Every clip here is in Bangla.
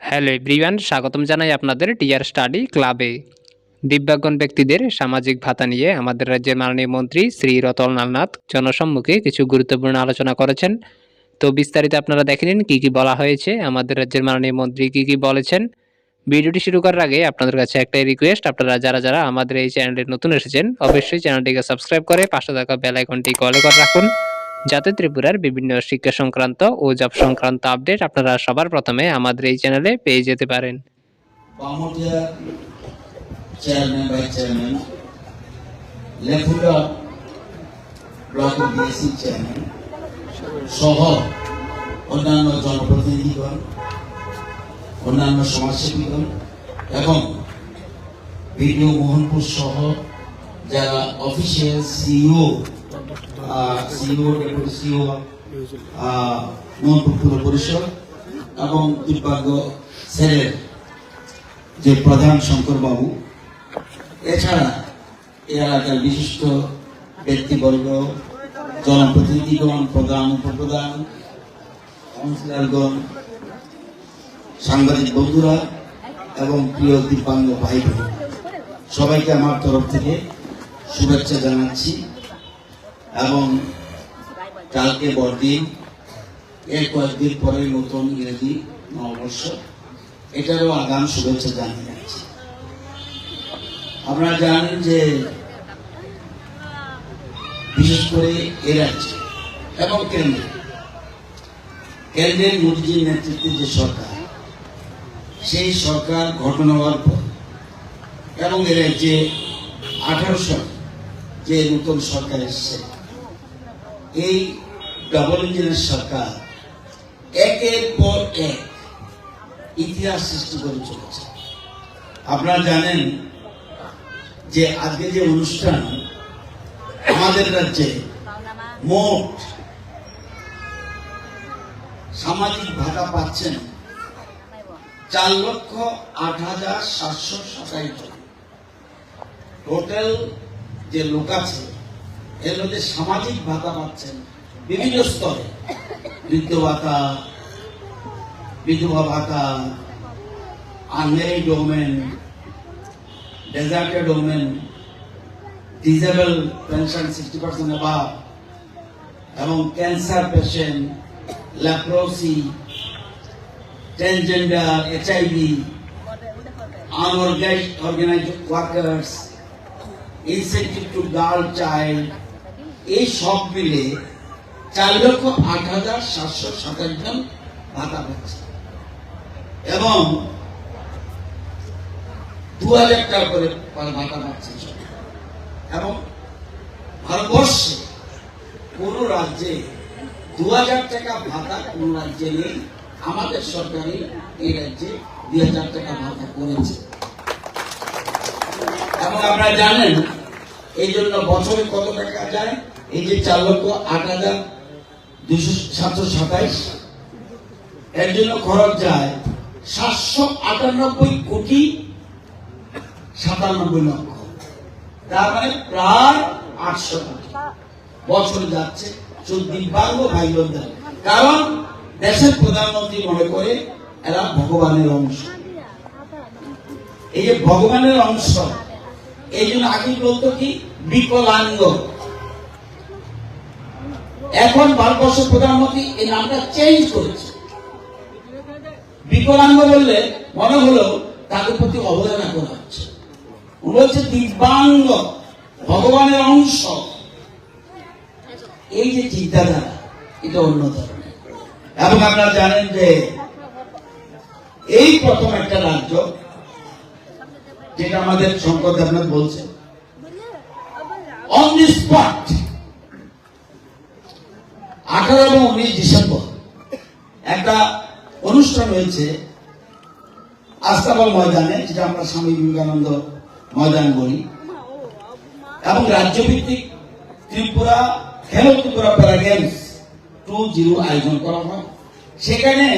হ্যালো এভরিওয়ান, স্বাগতম জানাই আপনাদের টিআর স্টাডি ক্লাবে। দিব্যাঙ্গন ব্যক্তিদের সামাজিক ভাতা নিয়ে আমাদের রাজ্যের মাননীয় মন্ত্রী শ্রী রতন লালনাথ জনসম্মুখে কিছু গুরুত্বপূর্ণ আলোচনা করেছেন। তো বিস্তারিত আপনারা দেখে নিন কী কী বলা হয়েছে, আমাদের রাজ্যের মাননীয় মন্ত্রী কী কী বলেছেন। ভিডিওটি শুরু করার আগে আপনাদের কাছে একটাই রিকোয়েস্ট আপনারা যারা যারা আমাদের এই চ্যানেলে নতুন এসেছেন, অবশ্যই চ্যানেলটিকে সাবস্ক্রাইব করে পাশে থাকা বেল আইকনটি কলে করে রাখুন। যাতে ত্রিপুরার বিভিন্ন শিক্ষা সংক্রান্ত ও জব সংক্রান্ত আপডেট আপনারা সবার প্রথমে আমাদের এই চ্যানেলে পেয়ে যেতে পারেন। সহ অন্যান্য জনপ্রতিনিধিগণ, অন্যান্য সমাজসেবীগণ এবং মোহনপুর সহ যারা official CEO CEO deputy CEO Mohanpur পুর পরিষদ এবং দিব্যাঙ্গ সেলের যে প্রধান শঙ্কর বাবু এছাড়া এ এলাকার বিশিষ্ট ব্যক্তিবর্গ জনপ্রতিনিধিগণ প্রধান উপপ্রধান কাউন্সিলরগণ সাংবাদিক বন্ধুরা এবং প্রিয় দিব্যাঙ্গ ভাই সবাইকে আমার তরফ থেকে শুভেচ্ছা জানাচ্ছি। এবং কালকে বড়দিন, এর কয়েকদিন পরে নতুন ইংরেজি নববর্ষ। এটারও আগাম শুভেচ্ছা জানিয়ে যাচ্ছি। আপনারা জানেন যে বিশেষ করে এ রাজ্যে এবং কেন্দ্রে, কেন্দ্রের মোদীজির নেতৃত্বে যে সরকার, সেই সরকার ঘটনা হওয়ার পর এবং এ রাজ্যে আঠারো সাল যে নতুন সরকার এসছে এই ডবল ইঞ্জিনের সরকার একের পর এক ইতিহাস সৃষ্টি করে চলেছে। আপনারা জানেন যে আজকে যে অনুষ্ঠান আমাদের রাজ্যে মোট সামাজিক ভাতা পাচ্ছেন চার লক্ষ আট হাজার সাতশো সাতাশ জন। টোটাল যে লোক আছে এর মধ্যে সামাজিক ভাতা পাচ্ছেন, বিভিন্ন স্তরে। বৃদ্ধ ভাতা, বিধবা ভাতা unmarried women deserted women disable pension sixty percent অভাব এবং cancer patient leprosy transgender HIV unorganized workers incentive to girl child এই সব মিলে চার লক্ষ আট হাজার সাতশো সাতাশ জন ভাতা পাচ্ছে। এবং দু হাজার টাকা করে ভাতা পাচ্ছে এবং ভারতবর্ষে কোন রাজ্যে দু হাজার টাকা ভাতা কোন রাজ্যে নেই, আমাদের সরকারই এই রাজ্যে দুই হাজার টাকা ভাতা করেছে। এবং আপনারা জানেন, এই জন্য বছরে কত টাকা যায়? এই যে চার লক্ষ আট হাজার দুশো সাতশো সাতাইশ, এর জন্য খরচ যায় সাতশো আটানব্বই কোটি সাতানব্বই লক্ষ। তার মানে প্রায় আটশো কোটি। বছরে যাচ্ছে দিব্যাঙ্গ ভাই বোনদের কারণ দেশের প্রধানমন্ত্রী মনে করে এরা ভগবানের অংশ। এই যে ভগবানের অংশ, এই জন্য আগে বলতো কি? বিকলাঙ্গ। এখন ভারতবর্ষের প্রধানমন্ত্রী এই নামটা চেঞ্জ করেছে। বিকলাঙ্গ বললে মনে হলো তাদের প্রতি অবহেলা করা হচ্ছে বলছে দিব্যাঙ্গ ভগবানের অংশ। এই যে চিন্তাধারা, এটা অন্য ধরনের। এবং আপনারা জানেন যে এই প্রথম একটা রাজ্য যেটা আমাদের শঙ্কর দেবনাথ বলছে অন দি স্পট আঠারো এবং উনিশ ডিসেম্বর। একটা অনুষ্ঠান হয়েছে আস্তাবল ময়দানে, যেটা আমরা স্বামী বিবেকানন্দ ময়দান বলি। এবং রাজ্যভিত্তিক ত্রিপুরা, খেলো ত্রিপুরা প্যারা গেমস টু জিরো আয়োজন করা হয়। সেখানে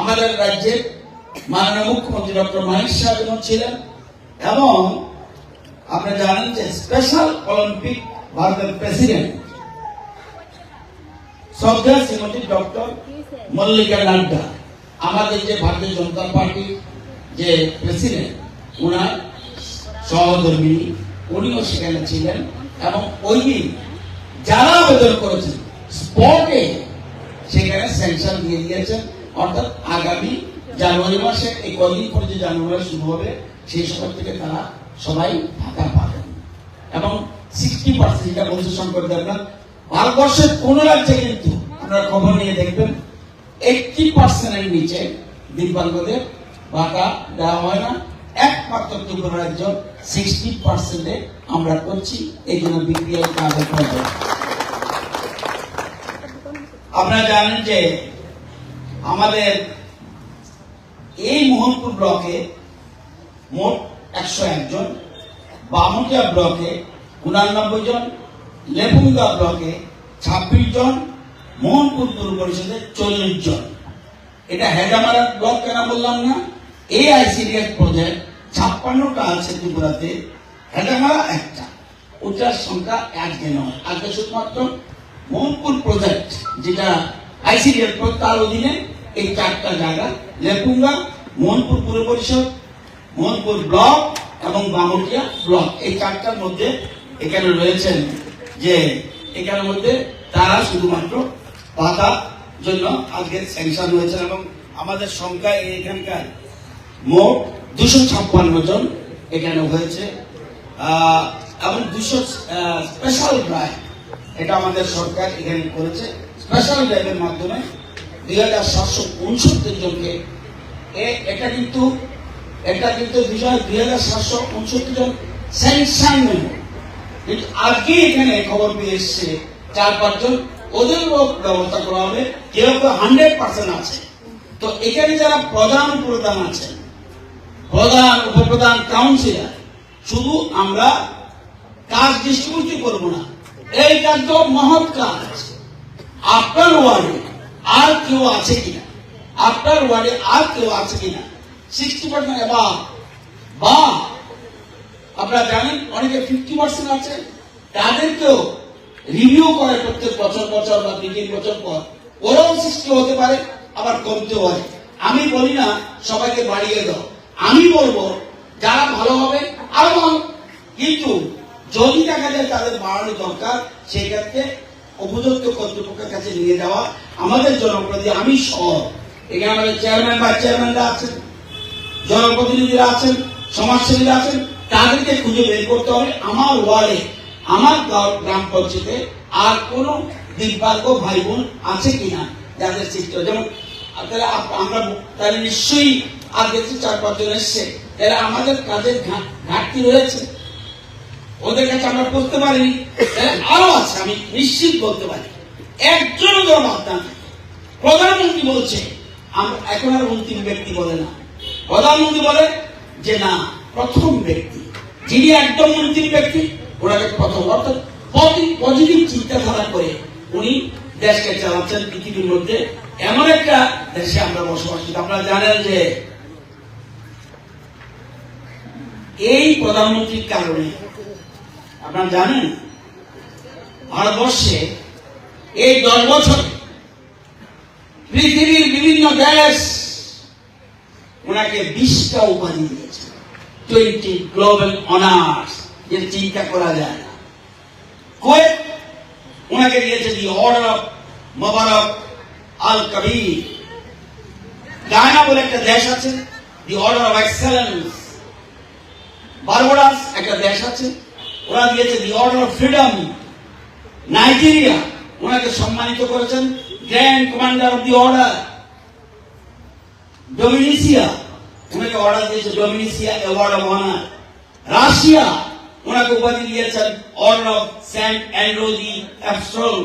আমাদের রাজ্যের মাননীয় মুখ্যমন্ত্রী ডক্টর মানিক সাহেব ছিলেন, এবং আপনি জানেন যে স্পেশাল অলিম্পিক ভারতের প্রেসিডেন্ট শ্রদ্ধা শ্রীমতী ডক্টর মল্লিকা নাড্ডা, আমাদের যে ভারতীয় জনতা পার্টি যে প্রেসিডেন্ট ওনার সহধর্মিনী, উনিও সেখানে ছিলেন এবং ওই দিন যারা আবেদন করেছেন, স্পটে সেখানে স্যাংশন দিয়ে দিয়েছেন। অর্থাৎ আগামী জানুয়ারি মাসে, এই কদিন পরে যে জানুয়ারি শুরু হবে, সেই সময় থেকে তারা সবাই ভাতা পাবেন। এবং সিক্সটি পার্সেন্ট যেটা বলছে শঙ্কর দেবনাথ ভারতবর্ষের কোন রাজ্যে কিন্তু আপনারা খবর নিয়ে দেখবেন এইটটি পার্সেন্টের নিচে দিব্যাঙ্গদের ভাতা দেওয়া হয় না। একমাত্র ত্রিপুরা রাজ্য সিক্সটি পার্সেন্টে আমরা করছি, এই জন্য বিপিএল প্রয়োজন আপনারা জানেন যে আমাদের এই মোহনপুর ব্লকে মোট একশো একজন বামুটিয়া ব্লকে উনানব্বই জন লেপুঙ্গা ব্লকে ছাব্বিশ জন, মোহনপুর পৌর পরিষদে চল্লিশ জন। এটা হেদামারা ব্লক কেন বললাম না? এই আইসিডিএস প্রজেক্ট ছাপ্পান্নটা আছে ত্রিপুরাতে হেদামারা একটা। ওটার সংখ্যা আজকে নয়। আজকে শুধুমাত্র মোহনপুর প্রজেক্ট যেটা আইসিডিএস তার অধীনে এই চারটা জায়গা লেপুঙ্গা মোহনপুর পৌর পরিষদ, মোহনপুর ব্লক এবং বামুটিয়া ব্লক। এই চারটার মধ্যে এখানে রয়েছেন যে এখানের মধ্যে তারা শুধুমাত্র পাতা জন্য আজকে স্যাংশন হয়েছে এবং আমাদের সংখ্যা এখানকার মোট দুশো ছাপ্পান্ন জন এখানে হয়েছে। এবং দুশো স্পেশাল ড্রাইভ এটা আমাদের সরকার এখানে করেছে। স্পেশাল ড্রাইভের মাধ্যমে দুই হাজার সাতশো উনসত্তর জনকে এটা কিন্তু এটা কিন্তু দুই হাজার সাতশো উনসত্তর জন স্যাংশন মেমো কিন্তু আজকে এখানে খবর পেয়ে এসছে, চার পাঁচজন ওদেরও ব্যবস্থা করা হবে কেউ হান্ড্রেড পার্সেন্ট আছে। তো এখানে যারা প্রধান উপপ্রধান আছেন, প্রধান, উপপ্রধান কাউন্সিলর শুধু আমরা কাজ ডিস্ট্রিবিউট করব না, এই কাজ তো মহৎ কাজ আপনার ওয়ার্ডে আর কেউ আছে কিনা? আপনার ওয়ার্ডে আর কেউ আছে কিনা? সিক্সটি পার্সেন্ট বা আপনারা জানেন, অনেকে ফিফটি পার্সেন্ট আছে, তাদেরকেও রিভিউ করে প্রত্যেক বছর বছর বা দুই তিন বছর পর। ওরাও সৃষ্টি হতে পারে, আবার কমতে পারে। আমি বলি না, সবাইকে বাড়িয়ে দাও। আমি বলব, যারা ভালো হবে, আরও ভালো। কিন্তু যদি দেখা যায় তাদের বাড়ানো দরকার, সেই ক্ষেত্রে উপযুক্ত কর্তৃপক্ষের কাছে নিয়ে যাওয়া আমাদের জনপ্রতি আমি সহ। এখানে আমাদের চেয়ারম্যান বা চেয়ারম্যানরা আছেন, জনপ্রতিনিধিরা আছেন, সমাজসেবীরা আছেন তাদেরকে খুঁজে বের করতে হবে আমার ওয়ার্ডে, আমার গ্রাম পঞ্চায়েতে আর কোন দিব্যাঙ্গ ভাই বোন আছে কিনা যাদের হয়। যেমন তাহলে আমরা তাহলে নিশ্চয়ই আর দেখছি চার পাঁচজন এসছে। তাহলে আমাদের কাজের ঘাটতি রয়েছে। ওদের কাছে আমরা করতে পারিনি আরও আছে, আমি নিশ্চিত বলতে পারি। একজন প্রধানমন্ত্রী বলছে, আমরা এখন আর অন্তিম ব্যক্তি বলে না। প্রধানমন্ত্রী বলে যে, না, প্রথম ব্যক্তি। যিনি একদম অন্তিম ব্যক্তি, ওনাকে প্রথম অর্থাৎ পজিটিভ চিন্তাধারা করে উনি দেশকে চালাচ্ছেন পৃথিবীর মধ্যে। এমন একটা দেশে আমরা বসবাস করি। আপনারা জানেন যে এই প্রধানমন্ত্রীর কারণে, আপনারা জানেন, ভারতবর্ষে এই দশ বছর পৃথিবীর বিভিন্ন দেশ ওনাকে বিশটা উপাধি দিয়েছে। টোয়েন্টি গ্লোবাল অনার্স যে চিন্তা করা যায় না। কোয়েত, ওনাকে দিয়েছে the order of Mubarak Al Kabeer Guyana বলে একটা দেশ আছে the order of excellence Barbados একটা দেশ আছে, ওরা দিয়েছে the order of freedom Nigeria, ওনাকে সম্মানিত করেছেন grand commander of the order Dominica ওনাকে অর্ডার দিয়েছে Dominica award of honour Russia ওনাকে উপাধি দিয়েছেন order of saint Andrew apostle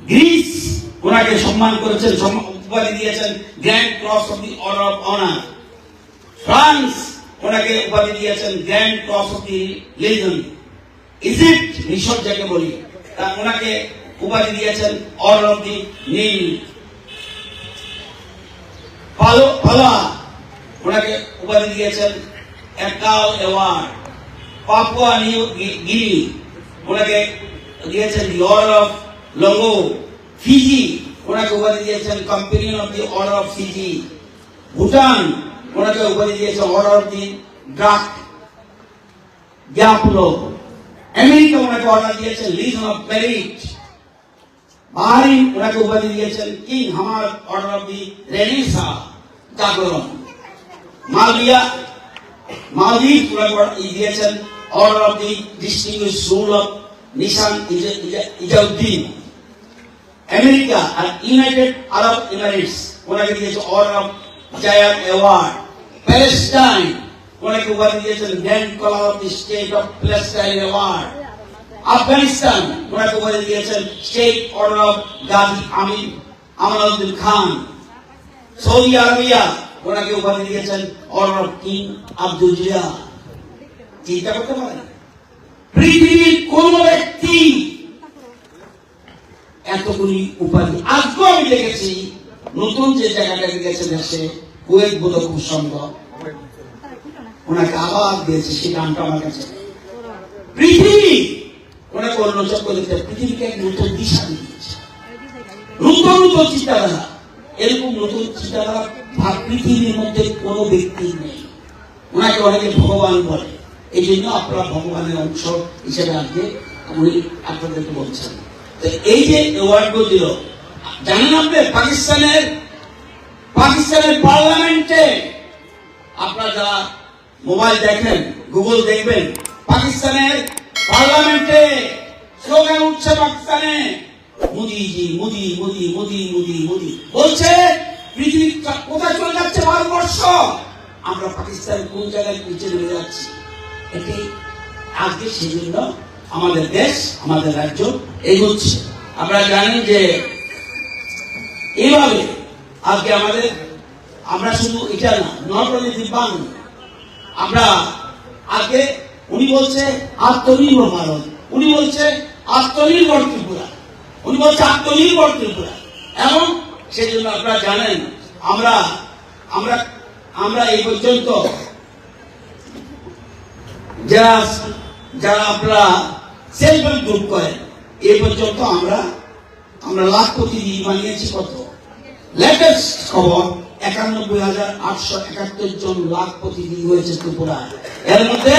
Greece ওনাকে সম্মান করেছেন উপাধি দিয়েছেন grand cross of the order of honour France ওনাকে উপাধি দিয়েছেন grand cross of the legion Egypt মিশর যাকে বলি তা ওনাকে উপাধি দিয়েছেন অর্ডার অফ দি নীল পালো পালা ওনাকে উপাধি দিয়েছেন একাল অ্যাওয়ার্ড পাপুয়া নিউ গিনি। ওনাকে দিয়েছেন অর্ডার অফ লঙ্গো, ফিজি। ওনাকে উপাধি দিয়েছেন companion of the order of Fiji. Bhutan, ওনাকে উপাধি দিয়েছে অর্ডার অফ দি ড্রাক গ্যাপলো। আমেরিকা ওনাকে অর্ডার দিয়েছেন লিজন অফ মেরিট। বাহারিন ওনাকে উপাধি দিয়েছেন কিং হামার অর্ডার অফ দি রেনিসা, জাগরণ। মালবিয়া ওনাকে order দিয়েছেন order of the distinguished rule of Nishan Izzuddin. America R United Arab Emirates, ওনাকে দিয়েছে order of Zayed award. Palestine, ওনাকে উপাধি দিয়েছেন grand collar of the state of Palestine award. Afghanistan, ওনাকে উপাধি দিয়েছেন state order of Ghazi Amir Amanuddin Khan. Saudi Arabia ওনাকে উপাধি দিয়েছেন অর্ডার কিং আব্দুল জিয়া চিন্তা করতে পারেন? পৃথিবীর কোন ব্যক্তি এতগুলি উপাধি আজকেও আমি দেখেছি, নতুন যে জায়গাটা গেছে দেশে, কুয়েত বোধ খুব সম্ভব ওনাকে আবার দিয়েছে সে নামটা আমার কাছে। পৃথিবী! ওনাকে অন্যচক করে দিতে পৃথিবীকে নতুন দিশা দিয়েছে। নতুন নতুন চিন্তাধারা। এরকম নতুন চিন্তাধারা পৃথিবীর মধ্যে কোনো ব্যক্তি নেই। ওনাকে অনেকে ভগবান বলে। এই জন্য আপনারা ভগবানের অংশ হিসেবে আজকে উনি আপনাদেরকে বলছেন এই যে অ্যাওয়ার্ডগুলো দিল, জানেন আপনি, পাকিস্তানের পাকিস্তানের পার্লামেন্টে আপনারা যারা মোবাইল দেখেন, গুগল দেখবেন, পাকিস্তানের পার্লামেন্টে স্লোগান উঠছে পাকিস্তানে, মোদিজি, মোদি মোদি মোদি মোদি মোদি। বলছে পৃথিবী কোথায় চলে যাচ্ছে ভারতবর্ষ? আমরা পাকিস্তান কোন জায়গায় নিচে নেমে যাচ্ছি? এটি আজকে সেই জন্য আমাদের দেশ, আমাদের রাজ্য এগোচ্ছে। আপনারা জানেন যে এইভাবে আজকে আমাদের আমরা শুধু এটা না নট অনলি দিব্যাঙ্গ আমরা আজকে উনি বলছে, আত্মনির্ভর ভারত। উনি বলছে, আত্মনির্ভর ত্রিপুরা। উনি বলছে, আত্মনির্ভর ত্রিপুরা। এবং সেই জন্য আপনারা জানেন, আমরা আমরা আমরা এই পর্যন্ত যারা যারা আপনারা সেলফ হেল্প গ্রুপ করেন এই পর্যন্ত আমরা আমরা লাখ কোটি বানিয়েছি কত? লেটেস্ট খবর, একানব্বই হাজার আটশো একাত্তর জন লাখ প্রতিনিধি হয়েছে ত্রিপুরায় এর মধ্যে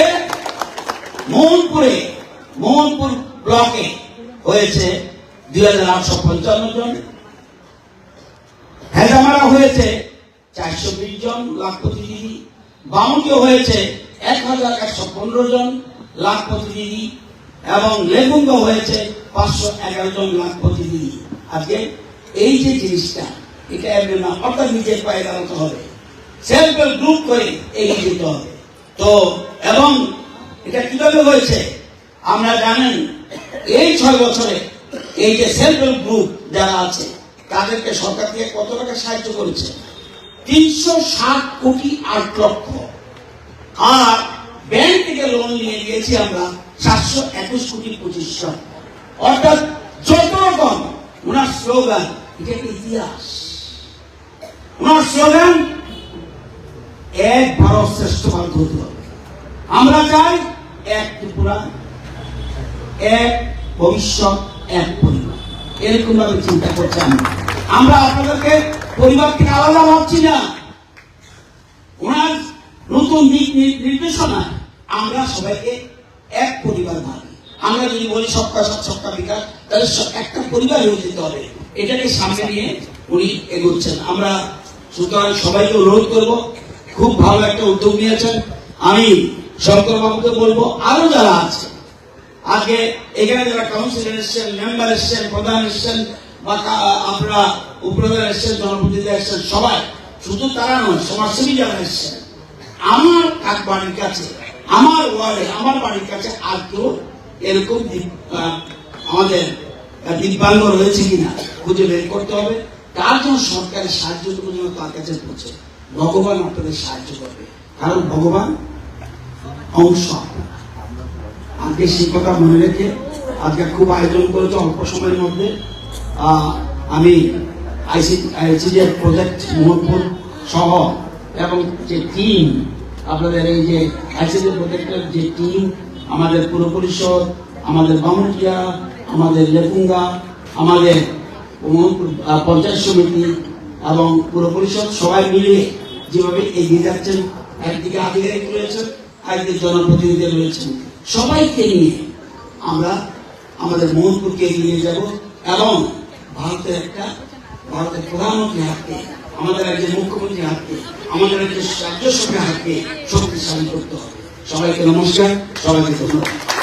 মোহনপুরে, মোহনপুর ব্লকে হয়েছে দুই হাজার আটশো পঞ্চান্ন জন। হেজামারা হয়েছে। চারশো বিশ জন লাখ প্রতিনিধি বামুকে হয়েছে এক হাজার একশো পনেরো জন লাখ প্রতিনিধি এবং লেগুঙ্গ হয়েছে পাঁচশো এগারো জন লাখ প্রতিনিধি আজকে এই যে জিনিসটা, এটা এমনি না অর্থাৎ নিজের পায়ে দাঁড়াতে হবে। সেলফ হেল্প গ্রুপ করে এগিয়ে যেতে হবে। তো, এবং এটা কীভাবে হয়েছে? আমরা জানেন, এই ছয় বছরে এই যে সেলফ হেল্প গ্রুপ যারা আছে তাদেরকে সরকার থেকে কত টাকা সাহায্য করেছে? তিনশো ষাট কোটি আট লক্ষ। আর ব্যাংক থেকে লোন নিয়ে গিয়েছি আমরা সাতশো একুশ কোটি পঁচিশ অর্থাৎ যত রকম, ওনার স্লোগান এটা একটা ইতিহাস? ওনার স্লোগান এক ভারত শ্রেষ্ঠ ভারত হতে আমরা চাই এক ত্রিপুরা, এক ভবিষ্যৎ, এক পরিবার। এরকম ভাবে চিন্তা করছি আমরা আপনাদেরকে পরিবার থেকে আলাদা ভাবছি না। ওনার নতুন দিক নি- নির্দেশনায় আমরা সবাইকে এক পরিবার ভাবি আমরা যদি বলি সবকা সব সবকা বিকাশ, তাহলে একটা পরিবার হয়ে যেতে হবে। এটাকে সামনে নিয়ে উনি এগোচ্ছেন। আমরা সুতরাং সবাইকে অনুরোধ করব, খুব ভালো একটা উদ্যোগ নিয়েছেন। আমি শঙ্কর বাবুকে বলব, আরও যারা আছে আজকে এখানে যারা কাউন্সিলর এসছেন মেম্বার এসছেন, প্রধান এসছেন, বা আপনারা উপপ্রধান এসছেন, জনপ্রতিনিধি এসছেন, সবাই। শুধু তারা নয়, সমাজসেবী যারা এসছেন, আমার কাক বাড়ির কাছে, আমার ওয়ার্ডে, আমার বাড়ির কাছে আর কেউ এরকম আমাদের দিব্যাঙ্গ রয়েছে কিনা খুঁজে বের করতে হবে। তার জন্য সরকারের সাহায্য যেন তার কাছে পৌঁছে, ভগবান আপনাদের সাহায্য করবে। কারণ ভগবান অংশ আপনার। আজকে সেই কথা মনে রেখে আজকে খুব আয়োজন করেছে অল্প সময়ের মধ্যে। আমি আইসি প্রজেক্ট মোহনপুর সহ এবং যে টিম আপনাদের এই যে আইসিডি প্রজেক্টের যে টিম আমাদের পুর পরিষদ আমাদের বামুটিয়া আমাদের লেপুঙ্গা, আমাদের পঞ্চায়েত সমিতি এবং পুর পরিষদ সবাই মিলিয়ে যেভাবে এগিয়ে যাচ্ছেন, একদিকে আধিকারিক রয়েছেন একদিকে জনপ্রতিনিধি রয়েছেন। সবাইকে নিয়ে আমরা আমাদের মনপুরকে এগিয়ে যাব এবং ভারতের একটা, ভারতের প্রধানমন্ত্রী হাতকে, আমাদের একজন মুখ্যমন্ত্রী হাতকে, আমাদের রাজ্যের রাজ্য সরকার হাতকে শক্তিশালী করতে হবে। সবাইকে নমস্কার, সবাইকে ধন্যবাদ।